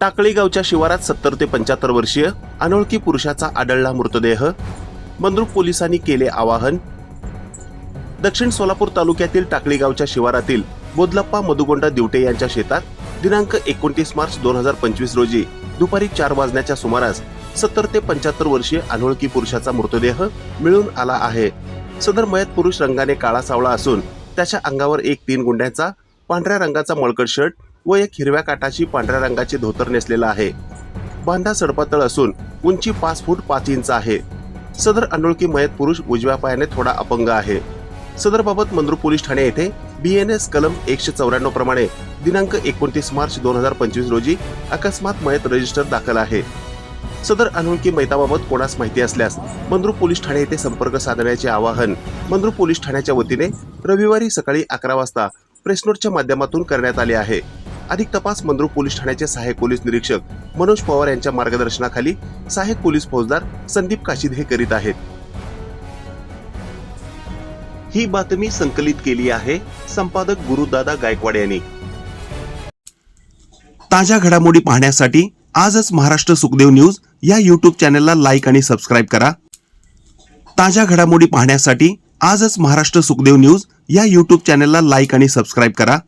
टाकळी गावच्या शिवारात सत्तर ते पंच्याहत्तर वर्षीय अनोळखी पुरुषाचा आढळला मृतदेह. मंद्रुप पोलिसांनी केले आवाहन. दक्षिण सोलापूर तालुक्यातील टाकळी गावच्या शिवारातील बोदलप्पा मधुगोंडा दिवटे यांच्या शेतात दिनांक एकोणतीस मार्च दोन हजार पंचवीस रोजी दुपारी चार वाजण्याच्या सुमारास सत्तर ते पंच्याहत्तर वर्षीय अनोळखी पुरुषाचा मृतदेह मिळून आला आहे. सदर मयत पुरुष रंगाने काळा सावळा असून त्याच्या अंगावर एक तीन गुंड्याचा पांढऱ्या रंगाचा मळकट शर्ट व एक हिरव्या काठाची पांढऱ्या रंगाचे धोतर नेसलेला आहे. बांधा सडपातळ असून उंची पाच फूट पाच इंच आहे. सदर अनोळखी मयत पुरुष उजव्या पायाने थोडा अपंग आहे. सदर बाबत मंद्रू पोलीस ठाणे येथे बी एन एस कलम एकशे चौऱ्याण्णव प्रमाणे दिनांक एकोणतीस मार्च दोन हजार पंचवीस रोजी अकस्मात मयत रजिस्टर दाखल आहे. सदर अनोळखी मैताबाबत कोणास माहिती असल्यास मंद्रू पोलीस ठाणे येथे संपर्क साधण्याचे आवाहन मंद्रू पोलीस ठाण्याच्या वतीने रविवारी सकाळी अकरा वाजता प्रेसनोटच्या माध्यमातून करण्यात आले आहे. अधिक तपास मंद्रू पोलीस ठाण्याचे सहाय्यक पोलीस निरीक्षक मनोज पवार यांच्या मार्गदर्शनाखाली सहाय्यक पोलीस फौजदार संदीप काशीद हे करीत आहेत. ही बातमी संकलित केली आहे संपादक गुरुदादा गायकवाड यांनी. ताज्या घडामोडी पाहण्यासाठी आजच महाराष्ट्र सुखदेव न्यूज या युट्यूब चॅनलला लाईक आणि सबस्क्राईब करा. ताज्या घडामोडी पाहण्यासाठी आजच महाराष्ट्र सुखदेव न्यूज या युट्यूब चॅनलला लाईक आणि सबस्क्राईब करा.